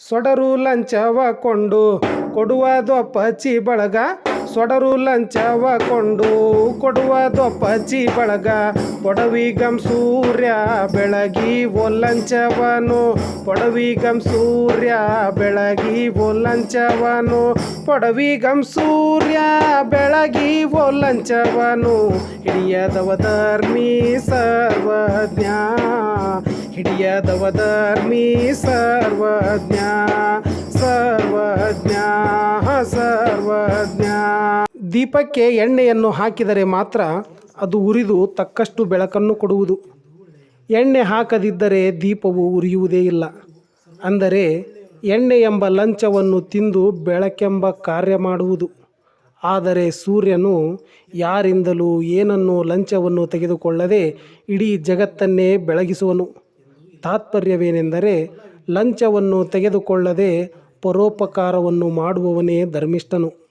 ಸೊಡರು ಲಂಚವ ಕೊಂಡು ಕೊಡುವುದೊಪ್ಪಚ್ಚಿ ಬಳಗ. ಸೊಡರು ಲಂಚವ ಕೊಂಡು, ಕೊಡುವ ದೊಪ್ಪಚಿ ಬಳಗ. ಪೊಡವಿಗಂ ಸೂರ್ಯ ಬೆಳಗಿ ಒಲ್ಲಂಚವನು ಪೊಡವಿಗಂ ಸೂರ್ಯ ಬೆಳಗಿ ಒಲ್ಲಂಚವನು ಪೊಡವಿಗಂ ಸೂರ್ಯ ಬೆಳಗಿ ಲಂಚವನು ಹಿಡಿಯದವ ಧರ್ಮಿ ಸರ್ವಜ್ಞ. ಹಿಡಿಯದವ ಧರ್ಮಿ ಸರ್ವಜ್ಞ ಸರ್ವಜ್ಞ ಸರ್ವಜ್ಞ. ದೀಪಕ್ಕೆ ಎಣ್ಣೆಯನ್ನು ಹಾಕಿದರೆ ಮಾತ್ರ ಅದು ಉರಿದು ತಕ್ಕಷ್ಟು ಬೆಳಕನ್ನು ಕೊಡುವುದು. ಎಣ್ಣೆ ಹಾಕದಿದ್ದರೆ ದೀಪವು ಉರಿಯುವುದೇ ಇಲ್ಲ. ಅಂದರೆ ಎಣ್ಣೆ ಎಂಬ ಲಂಚವನ್ನು ತಿಂದು ಬೆಳಕೆಂಬ ಕಾರ್ಯ ಮಾಡುವುದು. ಆದರೆ ಸೂರ್ಯನು ಯಾರಿಂದಲೂ ಏನನ್ನು ಲಂಚವನ್ನು ತೆಗೆದುಕೊಳ್ಳದೆ ಇಡೀ ಜಗತ್ತನ್ನೇ ಬೆಳಗಿಸುವನು. ತಾತ್ಪರ್ಯವೇನೆಂದರೆ ಲಂಚವನ್ನು ತೆಗೆದುಕೊಳ್ಳದೆ ಪರೋಪಕಾರವನ್ನು ಮಾಡುವವನೇ ಧರ್ಮಿಷ್ಠನು.